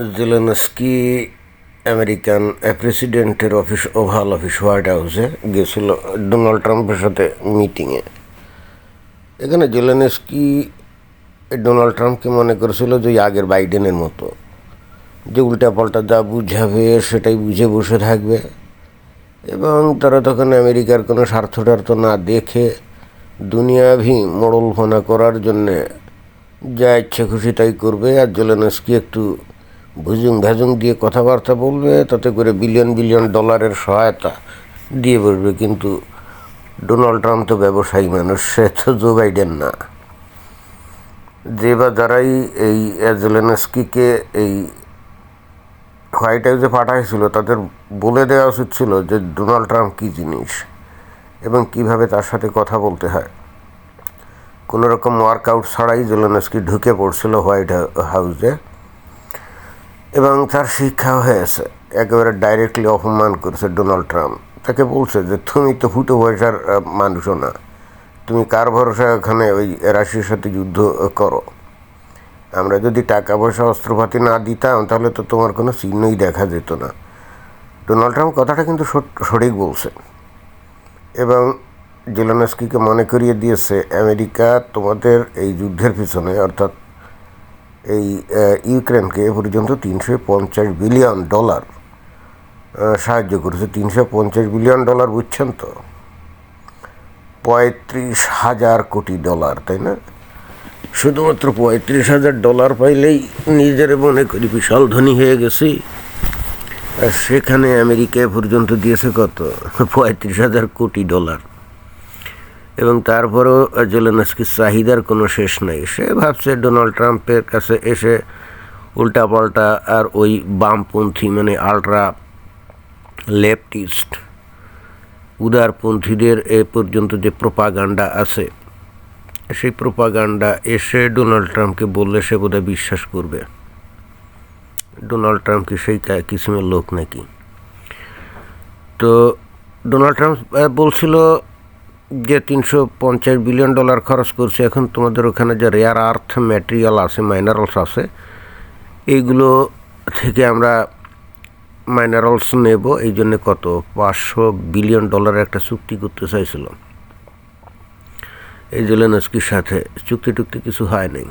Zelensky American প্রেসিডেন্টের office, oval office, white হাউসে গেছিল ডোনাল্ড ট্রাম্পের সাথে মিটিংয়ে। এখানে জেলেনস্কি ডোনাল্ড ট্রাম্পকে মনে করেছিল যে আগের বাইডেনের মতো। যে উল্টাপাল্টা যা বুঝাবে সেটাই বুঝে বসে থাকবে। এবং তারা তখন আমেরিকার কোনো স্বার্থ টার্থ না দেখে দুনিয়াভি মোড়ল ফোনা করার জন্যে যা ইচ্ছে খুশি তাই করবে। আর জেলেনস্কি একটু ভুজুং ভ্যাজুং দিয়ে কথাবার্তা বলবে, তাতে করে বিলিয়ন বিলিয়ন ডলারের সহায়তা দিয়ে বসবে কিন্তু ডোনাল্ড ট্রাম্প তো ব্যবসায়ী মানুষ, সে তো জো বাইডেন না। যে বা যারাই এই জেলেনস্কিকে এই হোয়াইট হাউসে পাঠাইছিল, তাদের বলে দেওয়া উচিত ছিল যে ডোনাল্ড ট্রাম্প কী জিনিস এবং কীভাবে তার সাথে কথা বলতে হয়। কোনো রকম ওয়ার্কআউট ছাড়াই জেলেনস্কি ঢুকে পড়ছিল হোয়াইট হাউসে এবং তার শিক্ষা হয়েছে, একেবারে ডাইরেক্টলি অপমান করেছে ডোনাল্ড ট্রাম্প তাকে বলছে যে, তুমি তো ফুটো পয়সার মানুষও না। তুমি কার ভরসা ওখানে ওই রাশিয়ার সাথে যুদ্ধ করো? আমরা যদি টাকা পয়সা, অস্ত্রপাতি না দিতাম, তাহলে তো তোমার কোনো চিহ্নই দেখা যেত না। ডোনাল্ড ট্রাম্প কথাটা কিন্তু সঠিক বলছে। এবং জেলানস্কিকে মনে করিয়ে দিয়েছে, আমেরিকা তোমাদের এই যুদ্ধের পিছনে, অর্থাৎ এই ইউক্রেনকে এ পর্যন্ত তিনশো পঞ্চাশ বিলিয়ন ডলার সাহায্য করেছে। তিনশো পঞ্চাশ বিলিয়ন ডলার বুঝছেন তো? পঁয়ত্রিশ হাজার কোটি ডলার, তাই না? শুধুমাত্র পঁয়ত্রিশ হাজার ডলার পাইলেই নিজের মনে করি বিশাল ধনী হয়ে গেছি। আর সেখানে আমেরিকা পর্যন্ত দিয়েছে কত? পঁয়ত্রিশ হাজার কোটি ডলার। এবং তারপরেও জেলেনস্কির চাহিদার কোনো শেষ নেই। সে ভাবছে ডোনাল্ড ট্রাম্পের কাছে এসে উল্টাপাল্টা আর ওই বামপন্থী মানে আলট্রা লেফটিস্ট, উদারপন্থীদের এ পর্যন্ত যে প্রোপাগান্ডা আছে, সেই প্রোপাগান্ডা এসে ডোনাল্ড ট্রাম্পকে বললে সে বোধহয় বিশ্বাস করবে। ডোনাল্ড ট্রাম্প কি সেই কিসিমের লোক নাকি? তো ডোনাল্ড ট্রাম্প বলছিল যে তিনশো পঞ্চাশ বিলিয়ন ডলার খরচ করছে, এখন তোমাদের ওখানে যে রেয়ার আর্থ ম্যাটেরিয়াল আছে মাইনারেলস আছে, এইগুলো থেকে আমরা মাইনারেলস নেব। এই জন্য কত? পাঁচশো বিলিয়ন ডলারের একটা চুক্তি করতে চাইছিল এই জেলেনস্কির সাথে চুক্তি টুক্তি কিছু হয় নাই।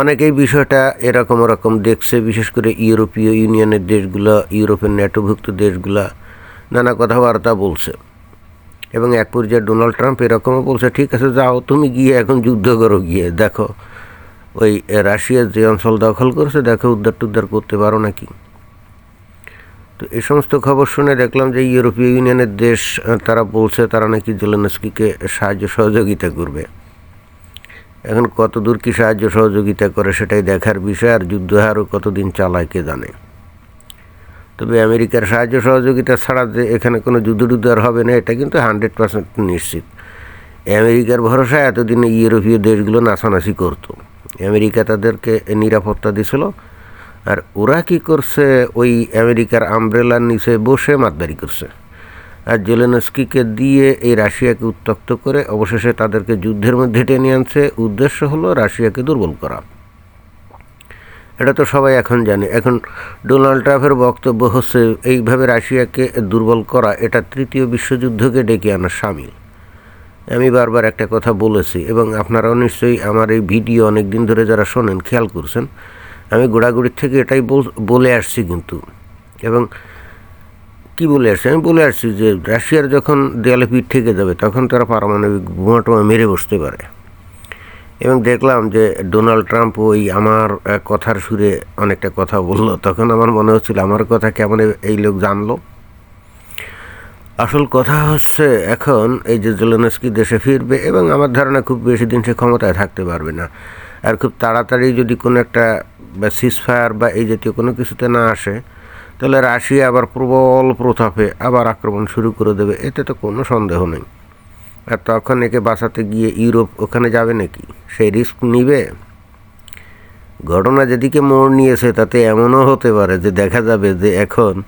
অনেকেই বিষয়টা এরকম ওরকম দেখছে, বিশেষ করে ইউরোপীয় ইউনিয়নের দেশগুলো, ইউরোপের ন্যাটোভুক্ত দেশগুলা, নানা কথাবার্তা বলছে। এবং এক পর্যায়ে ডোনাল্ড ট্রাম্প এরকমও বলছে, ঠিক আছে, যাও, তুমি গিয়ে এখন যুদ্ধ করো গিয়ে, দেখো, ওই রাশিয়ার যে অঞ্চল দখল করেছে, দেখো, উদ্ধার টুদ্ধার করতে পারো নাকি? তো এই সমস্ত খবর শুনে দেখলাম যে ইউরোপীয় ইউনিয়নের দেশ তারা বলছে তারা নাকি জেলেনস্কিকে সাহায্য সহযোগিতা করবে। এখন কত দূর কী সাহায্য সহযোগিতা করে সেটাই দেখার বিষয়, আর যুদ্ধ আরও কতদিন চালায়, কে জানে? তবে আমেরিকার সাহায্য সহযোগিতা ছাড়া যে এখানে কোনো যুদ্ধ টুদ্ধ আর হবে না, এটা কিন্তু হান্ড্রেড পার্সেন্ট নিশ্চিত। আমেরিকার ভরসায় এতদিনে ইউরোপীয় দেশগুলো নাচানাচি করতো। আমেরিকা তাদেরকে নিরাপত্তা দিছিল, আর ওরা কি করছে, ওই আমেরিকার আমব্রেলার নিচে বসে মাতদারি করছে। আর জেলেনস্কিকে দিয়ে এই রাশিয়াকে উত্তক্ত করে অবশেষে তাদেরকে যুদ্ধের মধ্যে টেনে আনছে। উদ্দেশ্য হলো রাশিয়াকে দুর্বল করা। এটা তো সবাই এখন জানে। এখন ডোনাল্ড ট্রাম্পের বক্তব্য হচ্ছে, এইভাবে রাশিয়াকে দুর্বল করা, এটা তৃতীয় বিশ্বযুদ্ধকে ডেকে আনার সামিল। আমি বারবার একটা কথা বলেছি, এবং আপনারাও নিশ্চয়ই আমার এই ভিডিও অনেক দিন ধরে যারা শোনেন, খেয়াল করছেন, আমি গোড়াগুড়ির থেকে এটাই বলে আসছি কিন্তু। এবং কি বলে আসছি? আমি বলে আসছি যে, রাশিয়ার যখন দেয়ালে পিঠ থেকে যাবে, তখন তারা পারমাণবিক বোমা টোমা মেরে বসতে পারে। এবং দেখলাম যে ডোনাল্ড ট্রাম্প ওই আমার কথার সুরে অনেকটা কথা বলল। তখন আমার মনে হচ্ছিল, আমার কথা কেমন এই লোক জানলো? আসল কথা হচ্ছে, এখন এই যে জেলেনস্কি দেশে ফিরবে এবং আমার ধারণা খুব বেশি দিন সে ক্ষমতায় থাকতে পারবে না। আর খুব তাড়াতাড়ি যদি কোনো একটা, বা সিজফায়ার বা এই জাতীয় কোনো কিছুতে না আসে, তাহলে রাশিয়া আবার প্রবল প্রতাপে আবার আক্রমণ শুরু করে দেবে। এতে তো কোনো সন্দেহ নেই। আর তখন একে বাঁচাতে গিয়ে ইউরোপ ওখানে যাবে নাকি? সেই রিস্ক নিবে? ঘটনা যেদিকে মোড় নিয়েছে, তাতে এমনও হতে পারে যে দেখা যাবে যে এখন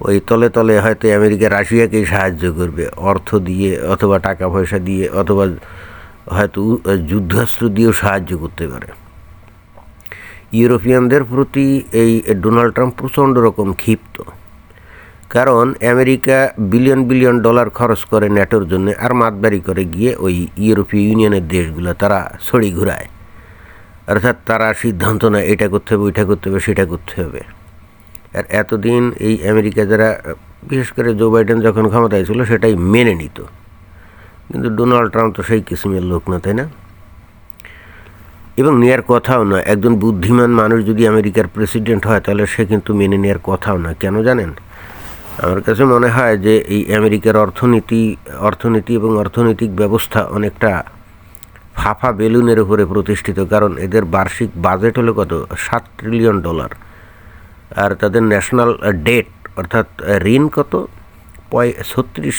ওই তলে তলে হয়তো আমেরিকা রাশিয়াকেই সাহায্য করবে, অর্থ দিয়ে অথবা টাকা পয়সা দিয়ে, অথবা হয়তো যুদ্ধাস্ত্র দিয়েও সাহায্য করতে পারে। ইউরোপিয়ানদের প্রতি এই ডোনাল্ড ট্রাম্প প্রচণ্ড রকম ক্ষিপ্ত। কারণ আমেরিকা বিলিয়ন বিলিয়ন ডলার খরচ করে ন্যাটোর জন্য আর মাতবাড়ি করে গিয়ে ওই ইউরোপীয় ইউনিয়নের দেশগুলো তারা ছড়ি ঘুরায়। অর্থাৎ তারা সিদ্ধান্ত নেয়, এটা করতে হবে, ওইটা করতে হবে, সেটা করতে হবে। আর এতদিন এই আমেরিকা যারা, বিশেষ করে জো বাইডেন যখন ক্ষমতায় ছিল, সেটাই মেনে নিত। কিন্তু ডোনাল্ড ট্রাম্প তো সেই কিসিমের লোক না, তাই না? এবং নেওয়ার কথাও না একজন বুদ্ধিমান মানুষ যদি আমেরিকার প্রেসিডেন্ট হয়, তাহলে সে কিন্তু মেনে নেওয়ার কথাও না কেন জানেন? আমার কাছে মনে হয় যে এই আমেরিকার অর্থনীতি অর্থনীতি এবং অর্থনৈতিক ব্যবস্থা অনেকটা ফাফা বেলুনের উপরে প্রতিষ্ঠিত, কারণ এদের বার্ষিক বাজেট হলো কত? সাত ট্রিলিয়ন ডলার আর তাদের ন্যাশনাল ডেট অর্থাৎ ঋণ কত? পয়, ছত্রিশ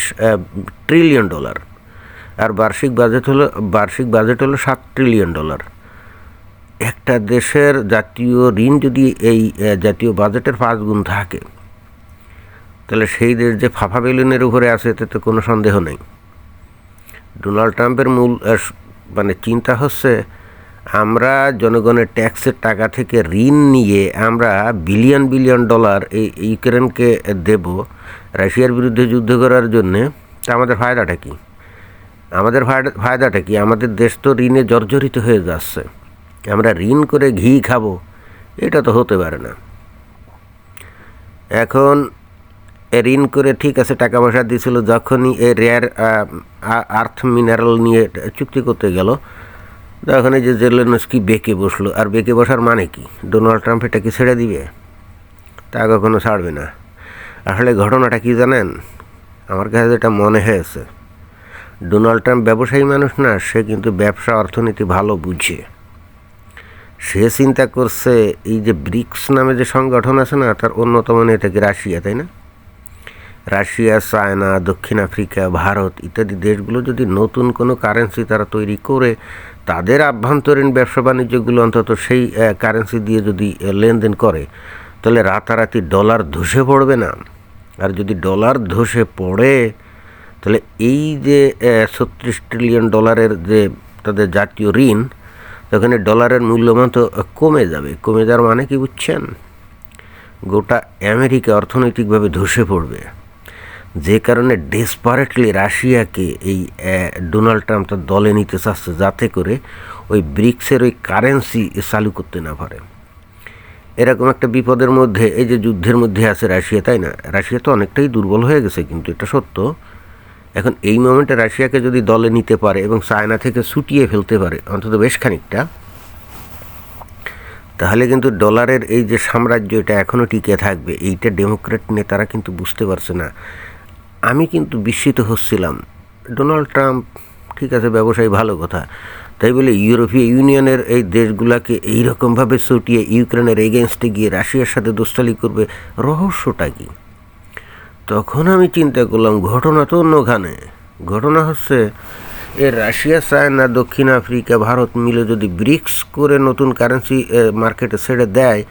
ট্রিলিয়ন ডলার আর বার্ষিক বাজেট হলো, বার্ষিক বাজেট হলো সাত ট্রিলিয়ন ডলার একটা দেশের জাতীয় ঋণ যদি এই জাতীয় বাজেটের পাঁচ গুণ থাকে তাহলে সেই দেশ যে ফাফা বেলুনের উপরে আছে এতে তো কোনো সন্দেহ নেই। ডোনাল্ড ট্রাম্পের মূল মানে চিন্তা হচ্ছে, আমরা জনগণের ট্যাক্সের টাকা থেকে ঋণ নিয়ে আমরা বিলিয়ন বিলিয়ন ডলার এই ইউক্রেনকে দেব রাশিয়ার বিরুদ্ধে যুদ্ধ করার জন্যে, তা আমাদের ফায়দাটা কী? আমাদের ফায়দাটা কি? আমাদের দেশ তো ঋণে জর্জরিত হয়ে যাচ্ছে। আমরা ঋণ করে ঘি খাব, এটা তো হতে পারে না। এখন ঋণ করে ঠিক আছে টাকা পয়সা দিয়েছিল যখনই এ রেয়ার আর্থ মিনারেল নিয়ে চুক্তি করতে গেল, তখন এই যে জেলেনস্কি বেঁকে বসল। আর বেঁকে বসার মানে কি? ডোনাল্ড ট্রাম্প এটা কি ছেড়ে দিবে? তা কখনো ছাড়বে না। আসলে ঘটনাটা কি জানেন? আমার কাছে যেটা মনে হয়েছে, ডোনাল্ড ট্রাম্প ব্যবসায়ী মানুষ না, সে কিন্তু ব্যবসা, অর্থনীতি ভালো বুঝে। সে চিন্তা করছে, এই যে ব্রিক্স নামে যে সংগঠন আছে না, তার অন্যতম নেতা কি রাশিয়া, তাই না? রাশিয়া, চায়না, দক্ষিণ আফ্রিকা, ভারত ইত্যাদি দেশগুলো যদি নতুন কোনো কারেন্সি তারা তৈরি করে, তাদের আভ্যন্তরীণ ব্যবসা বাণিজ্যগুলো অন্তত সেই কারেন্সি দিয়ে যদি লেনদেন করে, তাহলে রাতারাতি ডলার ধসে পড়বে না। আর যদি ডলার ধসে পড়ে, তাহলে এই যে ছত্রিশ ট্রিলিয়ন ডলারের যে তাদের জাতীয় ঋণ তখন ডলারের মূল্যমান তো কমে যাবে। কমে যাওয়ার মানে কি বুঝছেন? গোটা আমেরিকা অর্থনৈতিকভাবে ধসে পড়বে। যে কারণে ডেসপারেটলি রাশিয়াকে এই ডোনাল্ড ট্রাম্প তার দলে নিতে চাচ্ছে, যাতে করে ওই ব্রিক্সের ওই কারেন্সি চালু করতে না পারে। এরকম একটা বিপদের মধ্যে, এই যে যুদ্ধের মধ্যে আছে রাশিয়া, তাই না? রাশিয়া তো অনেকটাই দুর্বল হয়ে গেছে, কিন্তু এটা সত্য। এখন এই মোমেন্টে রাশিয়াকে যদি দলে নিতে পারে এবং চায়না থেকে ছুটিয়ে ফেলতে পারে, অন্তত বেশ খানিকটা, তাহলে কিন্তু ডলারের এই যে সাম্রাজ্য, এটা এখনও টিকে থাকবে। এইটা ডেমোক্রেট নেতারা কিন্তু বুঝতে পারছে না। আমি কিন্তু বিস্মিত হচ্ছিলাম। ডোনাল্ড ট্রাম্প, ঠিক আছে, ব্যবসায়ী, ভালো কথা। তাই বলে ইউরোপীয় ইউনিয়নের এই দেশগুলোকে এইরকমভাবে ছুটিয়ে ইউক্রেনের এগেনস্টে গিয়ে রাশিয়ার সাথে দোস্তালি করবে, রহস্যটা কি? তখন আমি চিন্তা করলাম, ঘটনা তো অন্যখানে। ঘটনা হচ্ছে এ রাশিয়া, চায়না, দক্ষিণ আফ্রিকা, ভারত মিলে যদি ব্রিক্স করে নতুন কারেন্সি মার্কেটে ছেড়ে দেয়,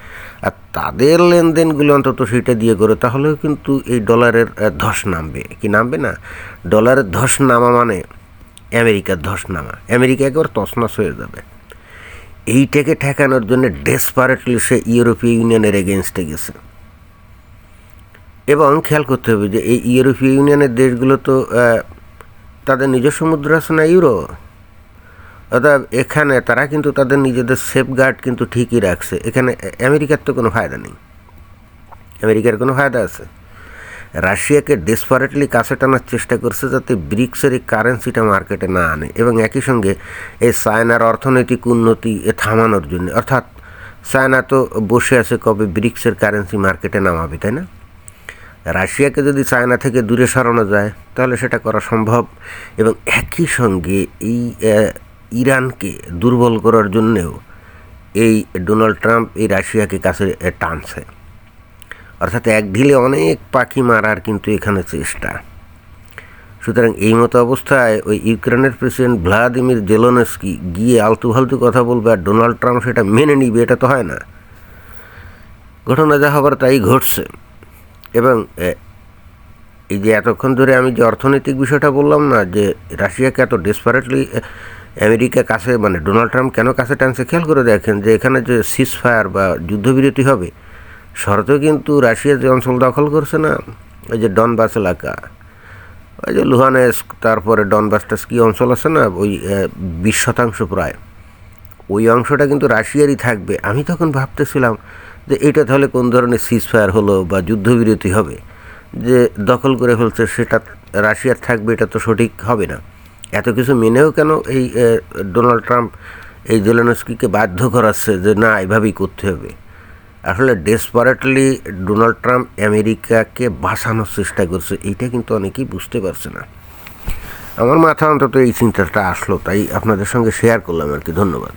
আর তাদের লেনদেনগুলো অন্তত সেটা দিয়ে করে তাহলেও কিন্তু এই ডলারের ধস নামবে। কি নামবে না? ডলারের ধস নামা মানে আমেরিকার ধস নামা। আমেরিকা একবার তছনছ হয়ে যাবে। এইটাকে ঠেকানোর জন্য ডেসপারেটলি সে ইউরোপীয় ইউনিয়নের এগেনস্টে গেছে। এবং খেয়াল করতে হবে যে এই ইউরোপীয় ইউনিয়নের দেশগুলো তো তাদের নিজস্ব মুদ্রা আছে না ইউরো। অর্থাৎ এখানে তারা কিন্তু তাদের নিজেদের সেফগার্ড কিন্তু ঠিকই রাখছে। এখানে আমেরিকার তো কোনো ফায়দা নেই। আমেরিকার কোনো ফায়দা আছে? রাশিয়াকে ডেসপারেটলি কাছে টানার চেষ্টা করছে যাতে ব্রিক্সের এই কারেন্সিটা মার্কেটে না আনে এবং একই সঙ্গে এই চায়নার অর্থনৈতিক উন্নতি এ থামানোর জন্য। অর্থাৎ চায়না তো বসে আছে কবে ব্রিক্সের কারেন্সি মার্কেটে নামাবে, তাই না? রাশিয়াকে যদি চায়না থেকে দূরে সরানো যায়, তাহলে সেটা করা সম্ভব এবং একই সঙ্গে এই ইরানকে দুর্বল করার জন্যেও এই ডোনাল্ড ট্রাম্প এই রাশিয়াকে কাছে টানছে। অর্থাৎ এক ঢিলে অনেক পাখি মারার কিন্তু এখানে চেষ্টা। সুতরাং এই মতো অবস্থায় ওই ইউক্রেনের প্রেসিডেন্ট ভ্লাদিমির জেলোনস্কি গিয়ে আলতু ফালতু কথা বলবে আর ডোনাল্ড ট্রাম্প সেটা মেনে নিবে, এটা তো হয় না। ঘটনা যা হবার তাই ঘটছে। এবং এই যে এতক্ষণ ধরে আমি যে অর্থনৈতিক বিষয়টা বললাম না, যে রাশিয়াকে এত ডেসপারেটলি আমেরিকা কাছে মানে ডোনাল্ড ট্রাম্প কেন কাছে টানছে, খেয়াল করে দেখেন যে এখানে যে সিজ ফায়ার বা যুদ্ধবিরতি হবে, শরতেও কিন্তু রাশিয়া যে অঞ্চল দখল করছে না, ওই যে ডনবাস এলাকা, ওই যে লুহানেস্ক তারপরে ডনবাসটাস কী অঞ্চল আছে না, ওই বিশ শতাংশ প্রায়, ওই অংশটা কিন্তু রাশিয়ারই থাকবে। আমি তখন ভাবতেছিলাম যে এটা তাহলে কোন ধরনের সিজ ফায়ার হলো বা যুদ্ধবিরতি হবে? যে দখল করে ফেলছে সেটা রাশিয়ার থাকবে, এটা তো সঠিক হবে না। এত কিছু মেনেও কেন এই ডোনাল্ড ট্রাম্প এই জেলেনস্কিকে বাধ্য করাচ্ছে যে না, এভাবেই করতে হবে? আসলে ডেসপারেটলি ডোনাল্ড ট্রাম্প আমেরিকাকে বাঁচানোর চেষ্টা করছে, এইটা কিন্তু অনেকেই বুঝতে পারছে না। আমার মাথা অন্তত এই চিন্তাটা আসলো, তাই আপনাদের সঙ্গে শেয়ার করলাম আর কি, ধন্যবাদ।